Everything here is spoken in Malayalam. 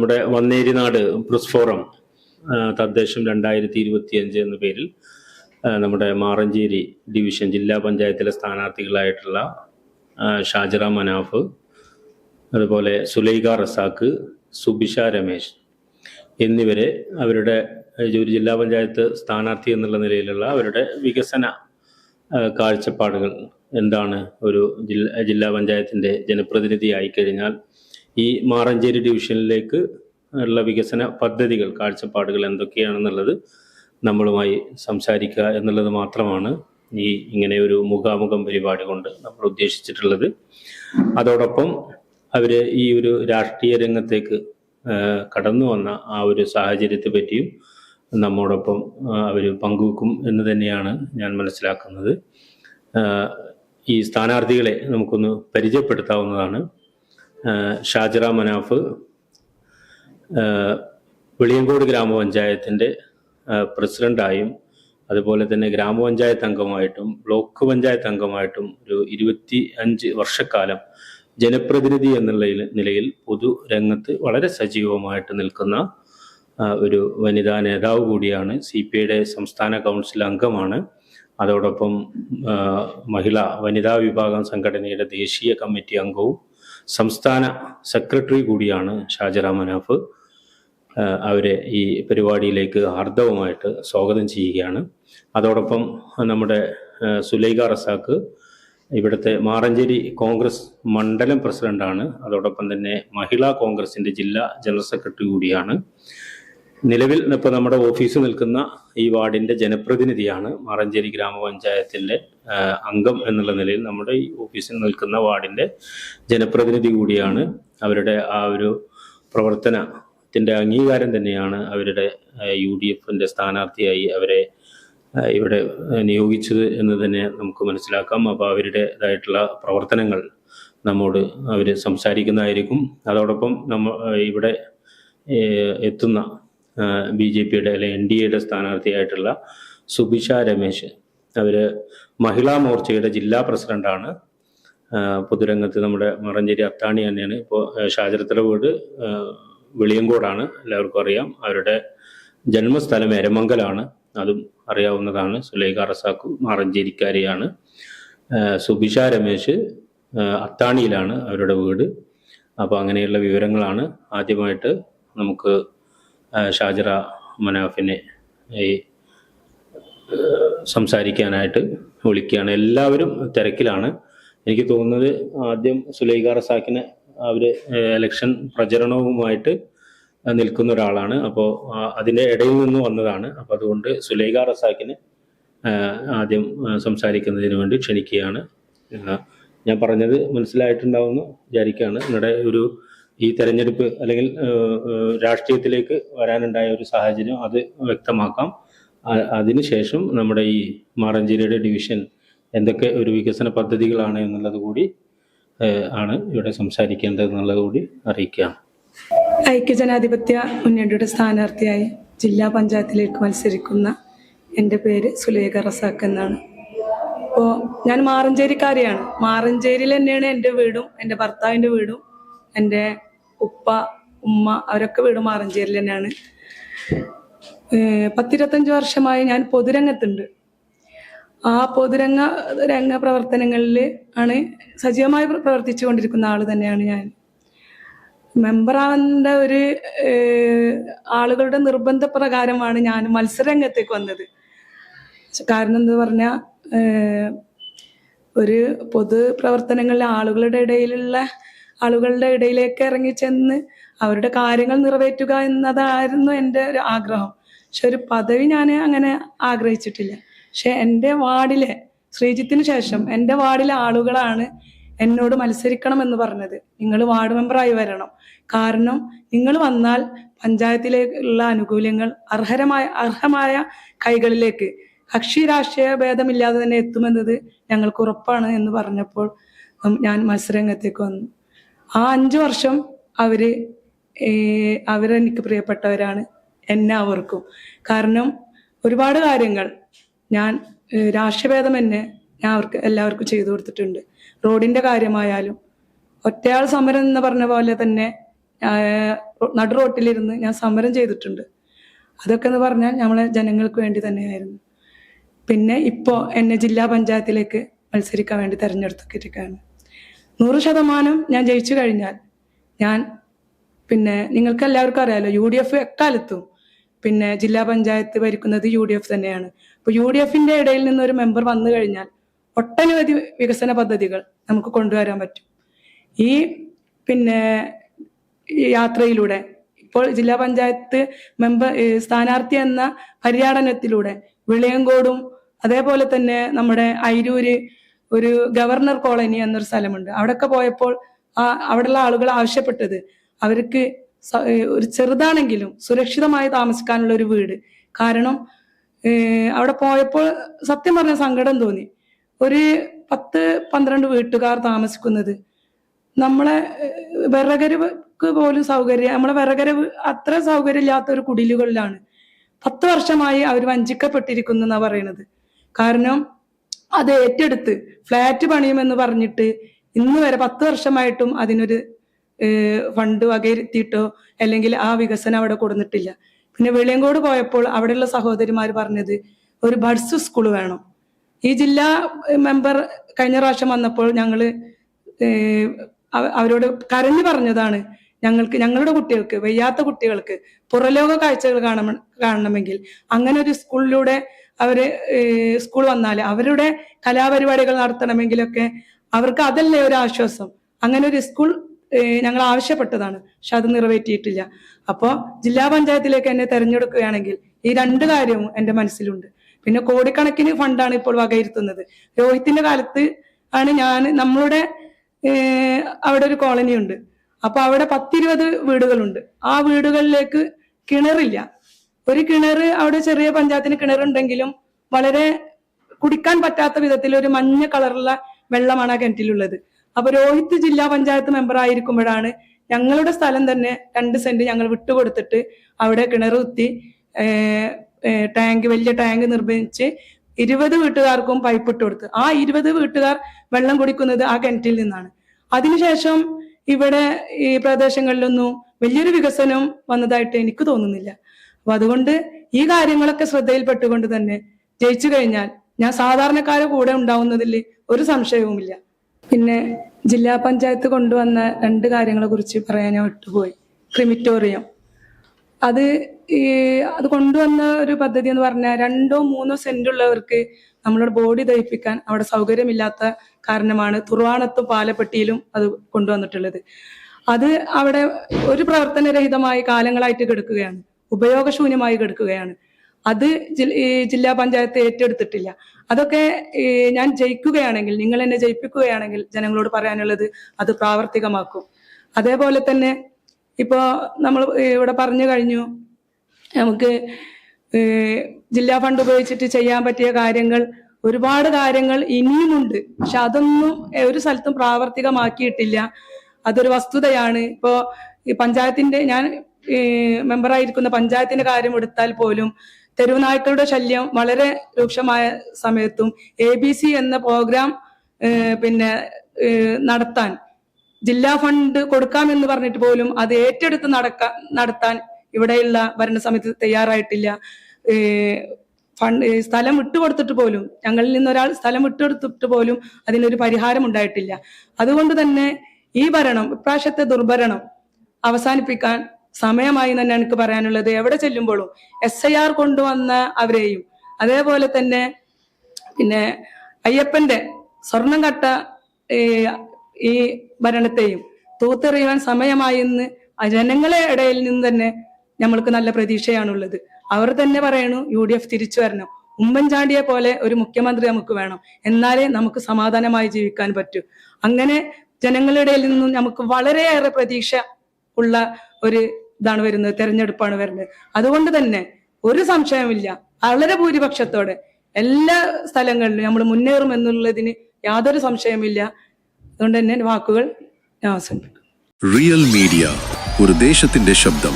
നമ്മുടെ വന്നേരിനാട് പ്രസ് ഫോറം തദ്ദേശം രണ്ടായിരത്തി ഇരുപത്തി അഞ്ച് എന്ന പേരിൽ നമ്മുടെ മാറഞ്ചേരി ഡിവിഷൻ ജില്ലാ പഞ്ചായത്തിലെ സ്ഥാനാർത്ഥികളായിട്ടുള്ള ഷാജറ മനാഫ് അതുപോലെ സുലൈഖ റസാക്ക് സുബിഷ രമേശ് എന്നിവരെ അവരുടെ ഒരു ജില്ലാ പഞ്ചായത്ത് സ്ഥാനാർത്ഥി എന്നുള്ള നിലയിലുള്ള അവരുടെ വികസന കാഴ്ചപ്പാടുകൾ എന്താണ്? ഒരു ജില്ലാ ജില്ലാ പഞ്ചായത്തിന്റെ ജനപ്രതിനിധിയായി കഴിഞ്ഞാൽ ഈ മാറഞ്ചേരി ഡിവിഷനിലേക്ക് ഉള്ള വികസന പദ്ധതികൾ കാഴ്ചപ്പാടുകൾ എന്തൊക്കെയാണെന്നുള്ളത് നമ്മളുമായി സംസാരിക്കുക എന്നുള്ളത് മാത്രമാണ് ഈ ഇങ്ങനെ ഒരു മുഖാമുഖം പരിപാടി കൊണ്ട് നമ്മൾ ഉദ്ദേശിച്ചിട്ടുള്ളത്. അതോടൊപ്പം അവർ ഈ ഒരു രാഷ്ട്രീയ രംഗത്തേക്ക് കടന്നു വന്ന ആ ഒരു സാഹചര്യത്തെ പറ്റിയും നമ്മോടൊപ്പം അവർ പങ്കുവെക്കും എന്ന് തന്നെയാണ് ഞാൻ മനസ്സിലാക്കുന്നത്. ഈ സ്ഥാനാർത്ഥികളെ നമുക്കൊന്ന് പരിചയപ്പെടുത്താവുന്നതാണ്. ഷാജിറ മനാഫ് വെളിയങ്കോട് ഗ്രാമപഞ്ചായത്തിന്റെ പ്രസിഡന്റായും അതുപോലെ തന്നെ ഗ്രാമപഞ്ചായത്ത് അംഗമായിട്ടും ബ്ലോക്ക് പഞ്ചായത്ത് അംഗമായിട്ടും ഒരു ഇരുപത്തി അഞ്ച് വർഷക്കാലം ജനപ്രതിനിധി എന്നുള്ള നിലയിൽ പൊതു രംഗത്ത് വളരെ സജീവമായിട്ട് നിൽക്കുന്ന ഒരു വനിതാ നേതാവ് കൂടിയാണ്. സി പി ഐയുടെ സംസ്ഥാന കൗൺസിൽ അംഗമാണ്. അതോടൊപ്പം മഹിളാ വനിതാ വിഭാഗം സംഘടനയുടെ ദേശീയ കമ്മിറ്റി അംഗവും സംസ്ഥാന സെക്രട്ടറി കൂടിയാണ് ഷാജറ മനാഫ്. അവരെ ഈ പരിപാടിയിലേക്ക് ഹാർദവമായിട്ട് സ്വാഗതം ചെയ്യുകയാണ്. അതോടൊപ്പം നമ്മുടെ സുലൈഖ റസാക്ക് ഇവിടുത്തെ മാറഞ്ചേരി കോൺഗ്രസ് മണ്ഡലം പ്രസിഡന്റാണ്. അതോടൊപ്പം തന്നെ മഹിളാ കോൺഗ്രസിന്റെ ജില്ലാ ജനറൽ സെക്രട്ടറി കൂടിയാണ്. നിലവിൽ ഇപ്പോൾ നമ്മുടെ ഓഫീസ് നിൽക്കുന്ന ഈ വാർഡിന്റെ ജനപ്രതിനിധിയാണ് മാറഞ്ചേരി ഗ്രാമപഞ്ചായത്തിന്റെ അംഗം എന്നുള്ള നിലയിൽ നമ്മുടെ ഈ ഓഫീസിൽ നിൽക്കുന്ന വാർഡിന്റെ ജനപ്രതിനിധി കൂടിയാണ്. അവരുടെ ആ ഒരു പ്രവർത്തനത്തിന്റെ അംഗീകാരം തന്നെയാണ് അവരുടെ യു ഡി എഫിന്റെ സ്ഥാനാർത്ഥിയായി അവരെ ഇവിടെ നിയോഗിച്ചത് എന്ന് തന്നെ നമുക്ക് മനസ്സിലാക്കാം. അപ്പോൾ അവരുടേതായിട്ടുള്ള പ്രവർത്തനങ്ങൾ നമ്മോട് അവർ സംസാരിക്കുന്നതായിരിക്കും. അതോടൊപ്പം നമ്മ ഇവിടെ എത്തുന്ന ബി ജെ പിയുടെ അല്ലെ എൻ ഡി എയുടെ സ്ഥാനാർത്ഥിയായിട്ടുള്ള സുബിഷ രമേശ്. അവർ മഹിളാ മോർച്ചയുടെ ജില്ലാ പ്രസിഡന്റാണ്. പൊതുരംഗത്ത് നമ്മുടെ മറഞ്ചേരി അത്താണി തന്നെയാണ്. ഇപ്പോൾ ഷാജരത്തല വീട് വെളിയങ്കോടാണ്. എല്ലാവർക്കും അറിയാം. അവരുടെ ജന്മസ്ഥലം എരമംഗലാണ്. അതും അറിയാവുന്നതാണ്. സുലൈഖ റസാഖു മറഞ്ചേരിക്കാരിയാണ്. സുബിഷ രമേശ് അത്താണിയിലാണ് അവരുടെ വീട്. അപ്പോൾ അങ്ങനെയുള്ള വിവരങ്ങളാണ് ആദ്യമായിട്ട് നമുക്ക് ഷാജിറ മനാഫിനെ ഈ സംസാരിക്കാനായിട്ട് വിളിക്കുകയാണ്. എല്ലാവരും തിരക്കിലാണ്. എനിക്ക് തോന്നുന്നത് ആദ്യം സുലൈഖ റസാക്കിനെ അവർ എലക്ഷൻ പ്രചരണവുമായിട്ട് നിൽക്കുന്ന ഒരാളാണ്. അപ്പോൾ അതിന്റെ ഇടയിൽ നിന്ന് വന്നതാണ്. അപ്പോൾ അതുകൊണ്ട് സുലൈഖ റസാക്കിനെ ആദ്യം സംസാരിക്കുന്നതിന് വേണ്ടി ക്ഷണിക്കുകയാണ്. ഞാൻ പറഞ്ഞത് മനസ്സിലായിട്ടുണ്ടാവുമെന്ന് വിചാരിക്കുകയാണ്. നിങ്ങളുടെ ഒരു ഈ തെരഞ്ഞെടുപ്പ് അല്ലെങ്കിൽ രാഷ്ട്രീയത്തിലേക്ക് വരാനുണ്ടായ ഒരു സാഹചര്യം അത് വ്യക്തമാക്കാം. അതിനുശേഷം നമ്മുടെ ഈ മാറഞ്ചേരിയുടെ ഡിവിഷൻ എന്തൊക്കെ ഒരു വികസന പദ്ധതികളാണ് എന്നുള്ളത് കൂടി ആണ് ഇവിടെ സംസാരിക്കേണ്ടത് എന്നുള്ളത് കൂടി ഐക്യ ഐക്യജനാധിപത്യ മുന്നണിയുടെ സ്ഥാനാർത്ഥിയായി ജില്ലാ പഞ്ചായത്തിലേക്ക് മത്സരിക്കുന്ന എന്റെ പേര് സുലേഖ റസാഖ് എന്നാണ്. അപ്പോൾ ഞാൻ മാറഞ്ചേരിക്കാരിയാണ്. മാറഞ്ചേരിയിൽ തന്നെയാണ് എന്റെ വീടും എന്റെ ഭർത്താവിന്റെ വീടും എന്റെ ഉപ്പ ഉമ്മ അവരൊക്കെ വീട് മാറഞ്ചേരിൽ തന്നെയാണ്. പത്തിരുപത്തഞ്ച് വർഷമായി ഞാൻ പൊതുരംഗത്തുണ്ട്. ആ പൊതുരംഗ രംഗ പ്രവർത്തനങ്ങളിൽ ആണ് സജീവമായി പ്ര- പ്രവർത്തിച്ചു കൊണ്ടിരിക്കുന്ന ആൾ തന്നെയാണ് ഞാൻ. മെമ്പറാവേണ്ട ഒരു ആളുകളുടെ നിർബന്ധ പ്രകാരമാണ് ഞാൻ മത്സരരംഗത്തേക്ക് വന്നത്. കാരണം എന്താ പറഞ്ഞാൽ ഒരു പൊതു പ്രവർത്തനങ്ങളിൽ ആളുകളുടെ ഇടയിലുള്ള ആളുകളുടെ ഇടയിലേക്ക് ഇറങ്ങി ചെന്ന് അവരുടെ കാര്യങ്ങൾ നിറവേറ്റുക എന്നതായിരുന്നു എന്റെ ഒരു ആഗ്രഹം. പക്ഷെ ഒരു പദവി ഞാൻ അങ്ങനെ ആഗ്രഹിച്ചിട്ടില്ല. പക്ഷെ എന്റെ വാർഡിലെ ശ്രീജിത്തിന് ശേഷം എന്റെ വാർഡിലെ ആളുകളാണ് എന്നോട് മത്സരിക്കണം എന്ന് പറഞ്ഞത്. നിങ്ങൾ വാർഡ് മെമ്പറായി വരണം. കാരണം നിങ്ങൾ വന്നാൽ പഞ്ചായത്തിലേക്കുള്ള ആനുകൂല്യങ്ങൾ അർഹരമായ അർഹമായ കൈകളിലേക്ക് കക്ഷി രാഷ്ട്രീയ ഭേദമില്ലാതെ തന്നെ എത്തുമെന്നത് ഞങ്ങൾക്ക് ഉറപ്പാണ് എന്ന് പറഞ്ഞപ്പോൾ ഞാൻ മത്സരരംഗത്തേക്ക് വന്നു. ആ അഞ്ചു വർഷം അവർ അവരെനിക്ക് പ്രിയപ്പെട്ടവരാണ് എന്നെ അവർക്കും കാരണം ഒരുപാട് കാര്യങ്ങൾ ഞാൻ രാഷ്ട്രഭേദം രാഷ്ട്രീയഭേദം എന്നെ ഞാൻ അവർക്ക് എല്ലാവർക്കും ചെയ്തു കൊടുത്തിട്ടുണ്ട്. റോഡിന്റെ കാര്യമായാലും ഒറ്റയാൾ സമരം എന്ന് പറഞ്ഞ പോലെ തന്നെ നടു റോട്ടിലിരുന്ന് ഞാൻ സമരം ചെയ്തിട്ടുണ്ട്. അതൊക്കെ എന്ന് പറഞ്ഞാൽ നമ്മളെ ജനങ്ങൾക്ക് വേണ്ടി തന്നെയായിരുന്നു. പിന്നെ ഇപ്പോ എന്നെ ജില്ലാ പഞ്ചായത്തിലേക്ക് മത്സരിക്കാൻ വേണ്ടി തിരഞ്ഞെടുത്തിരിക്കുകയാണ് നൂറ് ശതമാനം ഞാൻ ജയിച്ചു കഴിഞ്ഞാൽ ഞാൻ പിന്നെ നിങ്ങൾക്ക് എല്ലാവർക്കും അറിയാലോ യു ഡി എഫ് എക്കാലത്തും പിന്നെ ജില്ലാ പഞ്ചായത്ത് ഭരിക്കുന്നത് യു ഡി എഫ് തന്നെയാണ്. അപ്പോൾ യു ഡി എഫിന്റെ ഇടയിൽ നിന്ന് ഒരു മെമ്പർ വന്നു കഴിഞ്ഞാൽ ഒട്ടനവധി വികസന പദ്ധതികൾ നമുക്ക് കൊണ്ടുവരാൻ പറ്റും. ഈ പിന്നെ യാത്രയിലൂടെ ഇപ്പോൾ ജില്ലാ പഞ്ചായത്ത് മെമ്പർ സ്ഥാനാർത്ഥി എന്ന പര്യടനത്തിലൂടെ വിളയങ്കോടും അതേപോലെ തന്നെ നമ്മുടെ അയിരൂര് ഒരു ഗവർണർ കോളനി എന്നൊരു സ്ഥലമുണ്ട്. അവിടെയൊക്കെ പോയപ്പോൾ ആ അവിടെയുള്ള ആളുകൾ ആവശ്യപ്പെട്ടത് അവർക്ക് ഒരു ചെറുതാണെങ്കിലും സുരക്ഷിതമായി താമസിക്കാനുള്ള ഒരു വീട്. കാരണം അവിടെ പോയപ്പോൾ സത്യം പറഞ്ഞ സങ്കടം തോന്നി. ഒരു പത്ത് പന്ത്രണ്ട് വീട്ടുകാർ താമസിക്കുന്നത്. നമ്മളെ വിറകരക്ക് പോലും സൗകര്യം നമ്മളെ വിറകരവ് അത്ര സൗകര്യമില്ലാത്ത ഒരു കുടിലുകളിലാണ്. പത്ത് വർഷമായി അവർ വഞ്ചിക്കപ്പെട്ടിരിക്കുന്നു എന്നാ പറയണത്. കാരണം അത് ഏറ്റെടുത്ത് ഫ്ലാറ്റ് പണിയുമെന്ന് പറഞ്ഞിട്ട് ഇന്ന് വരെ പത്ത് വർഷമായിട്ടും അതിനൊരു ഫണ്ട് വകയിരുത്തിയിട്ടോ അല്ലെങ്കിൽ ആ വികസനം അവിടെ കൊടുത്തിട്ടില്ല പിന്നെ വെളിയങ്കോട് പോയപ്പോൾ അവിടെയുള്ള സഹോദരിമാർ പറഞ്ഞത് ഒരു ബഡ്സ് സ്കൂൾ വേണം. ഈ ജില്ലാ മെമ്പർ കഴിഞ്ഞ പ്രാവശ്യം വന്നപ്പോൾ ഞങ്ങൾ അവരോട് കരഞ്ഞു പറഞ്ഞതാണ് ഞങ്ങൾക്ക് ഞങ്ങളുടെ കുട്ടികൾക്ക് വയ്യാത്ത കുട്ടികൾക്ക് പുറലോക കാഴ്ചകൾ കാണണം കാണണമെങ്കിൽ അങ്ങനെ ഒരു സ്കൂളിലൂടെ അവർ സ്കൂൾ വന്നാൽ അവരുടെ കലാപരിപാടികൾ നടത്തണമെങ്കിലൊക്കെ അവർക്ക് അതല്ലേ ഒരു ആശ്വാസം അങ്ങനെ ഒരു സ്കൂൾ ഞങ്ങൾ ആവശ്യപ്പെട്ടതാണ്. പക്ഷെ അത് നിറവേറ്റിയിട്ടില്ല. അപ്പോൾ ജില്ലാ പഞ്ചായത്തിലേക്ക് എന്നെ തെരഞ്ഞെടുക്കുകയാണെങ്കിൽ ഈ രണ്ട് കാര്യവും എന്റെ മനസ്സിലുണ്ട്. പിന്നെ കോടിക്കണക്കിന് ഫണ്ടാണ് ഇപ്പോൾ വകയിരുത്തുന്നത്. രോഹിത്തിന്റെ കാലത്ത് ആണ് ഞാൻ നമ്മളുടെ അവിടെ ഒരു കോളനി ഉണ്ട് അപ്പൊ അവിടെ പത്തിരുപത് വീടുകളുണ്ട്. ആ വീടുകളിലേക്ക് കിണറില്ല. ഒരു കിണർ അവിടെ ചെറിയ പഞ്ചായത്തിന് കിണറുണ്ടെങ്കിലും വളരെ കുടിക്കാൻ പറ്റാത്ത വിധത്തിൽ ഒരു മഞ്ഞ കളറുള്ള വെള്ളമാണ് ആ കിണറ്റിലുള്ളത്. അപ്പൊ രോഹിത് ജില്ലാ പഞ്ചായത്ത് മെമ്പർ ആയിരിക്കുമ്പോഴാണ് ഞങ്ങളുടെ സ്ഥലം തന്നെ രണ്ട് സെന്റ് ഞങ്ങൾ വിട്ടുകൊടുത്തിട്ട് അവിടെ കിണർ കുത്തി ടാങ്ക് വലിയ ടാങ്ക് നിർമ്മിച്ച് ഇരുപത് വീട്ടുകാർക്കും പൈപ്പ് ഇട്ട് കൊടുത്തു. ആ ഇരുപത് വീട്ടുകാർ വെള്ളം കുടിക്കുന്നത് ആ കിണറ്റിൽ നിന്നാണ്. അതിനുശേഷം ഇവിടെ ഈ പ്രദേശങ്ങളിലൊന്നും വലിയൊരു വികസനം വന്നതായിട്ട് എനിക്ക് തോന്നുന്നില്ല. അപ്പൊ അതുകൊണ്ട് ഈ കാര്യങ്ങളൊക്കെ ശ്രദ്ധയിൽപ്പെട്ടുകൊണ്ട് തന്നെ ജയിച്ചു കഴിഞ്ഞാൽ ഞാൻ സാധാരണക്കാരെ കൂടെ ഉണ്ടാവുന്നതിൽ ഒരു സംശയവുമില്ല. പിന്നെ ജില്ലാ പഞ്ചായത്ത് കൊണ്ടുവന്ന രണ്ട് കാര്യങ്ങളെ കുറിച്ച് പറയാൻ ഞാൻ വിട്ടുപോയി. ക്രിമിറ്റോറിയം. അത് ഈ അത് കൊണ്ടുവന്ന ഒരു പദ്ധതി എന്ന് പറഞ്ഞാൽ രണ്ടോ മൂന്നോ സെന്റ് ഉള്ളവർക്ക് നമ്മളുടെ ബോഡി ദഹിപ്പിക്കാൻ അവിടെ സൗകര്യമില്ലാത്ത കാരണമാണ് തുറവാണത്തും പാലപ്പെട്ടിയിലും അത് കൊണ്ടുവന്നിട്ടുള്ളത്. അത് അവിടെ ഒരു പ്രവർത്തനരഹിതമായി കാലങ്ങളായിട്ട് കിടക്കുകയാണ്. ഉപയോഗശൂന്യമായി കിടക്കുകയാണ്. അത് ജില്ലാ പഞ്ചായത്ത് ഏറ്റെടുത്തിട്ടില്ല. അതൊക്കെ ഞാൻ ജയിക്കുകയാണെങ്കിൽ നിങ്ങൾ എന്നെ ജയിപ്പിക്കുകയാണെങ്കിൽ ജനങ്ങളോട് പറയാനുള്ളത് അത് പ്രാവർത്തികമാക്കും. അതേപോലെ തന്നെ ഇപ്പോ നമ്മൾ ഇവിടെ പറഞ്ഞു കഴിഞ്ഞു നമുക്ക് ജില്ലാ ഫണ്ട് ഉപയോഗിച്ചിട്ട് ചെയ്യാൻ പറ്റിയ കാര്യങ്ങൾ ഒരുപാട് കാര്യങ്ങൾ ഇനിയുമുണ്ട്. പക്ഷെ അതൊന്നും ഒരു സ്ഥലത്തും പ്രാവർത്തികമാക്കിയിട്ടില്ല. അതൊരു വസ്തുതയാണ്. ഇപ്പോ ഈ പഞ്ചായത്തിന്റെ ഞാൻ മെമ്പറായിരിക്കുന്ന പഞ്ചായത്തിന്റെ കാര്യം എടുത്താൽ പോലും തെരുവ് നായ്ക്കളുടെ ശല്യം വളരെ രൂക്ഷമായ സമയത്തും എ ബി സി എന്ന പ്രോഗ്രാം പിന്നെ നടത്താൻ ജില്ലാ ഫണ്ട് കൊടുക്കാമെന്ന് പറഞ്ഞിട്ട് പോലും അത് ഏറ്റെടുത്ത് നടക്ക നടത്താൻ ഇവിടെയുള്ള ഭരണസമിതി തയ്യാറായിട്ടില്ല. ഫണ്ട് സ്ഥലം വിട്ടുകൊടുത്തിട്ട് പോലും ഞങ്ങളിൽ നിന്നൊരാൾ സ്ഥലം വിട്ടുകൊടുത്തിട്ട് പോലും അതിനൊരു പരിഹാരം ഉണ്ടായിട്ടില്ല. അതുകൊണ്ട് തന്നെ ഈ ഭരണം ഇപ്രാവശ്യത്തെ ദുർഭരണം അവസാനിപ്പിക്കാൻ സമയമായി തന്നെ എനിക്ക് പറയാനുള്ളത്. എവിടെ ചെല്ലുമ്പോഴും എസ് ഐ ആർ കൊണ്ടുവന്ന അവരെയും അതേപോലെ തന്നെ പിന്നെ അയ്യപ്പന്റെ സ്വർണം കട്ട ഈ ഭരണത്തെയും തൂത്തെറിയുവാൻ സമയമായി എന്ന് ജനങ്ങളെ ഇടയിൽ നിന്ന് തന്നെ നമ്മൾക്ക് നല്ല പ്രതീക്ഷയാണുള്ളത്. അവർ തന്നെ പറയണു യു ഡി എഫ് തിരിച്ചു വരണം. ഉമ്മൻചാണ്ടിയെ പോലെ ഒരു മുഖ്യമന്ത്രി നമുക്ക് വേണം. എന്നാലേ നമുക്ക് സമാധാനമായി ജീവിക്കാൻ പറ്റൂ. അങ്ങനെ ജനങ്ങളുടെ ഇടയിൽ നിന്നും നമുക്ക് വളരെയേറെ പ്രതീക്ഷ ഉള്ള ഒരു ഇതാണ് വരുന്നത് തെരഞ്ഞെടുപ്പാണ് വരുന്നത്. അതുകൊണ്ട് തന്നെ ഒരു സംശയമില്ല വളരെ ഭൂരിപക്ഷത്തോടെ എല്ലാ സ്ഥലങ്ങളിലും നമ്മൾ മുന്നേറും എന്നുള്ളതിന് യാതൊരു സംശയമില്ല അതുകൊണ്ട് തന്നെ വാക്കുകൾ ഞാൻ അവസാനിപ്പിക്കും റിയൽ മീഡിയ ഒരു ദേശത്തിന്റെ ശബ്ദം.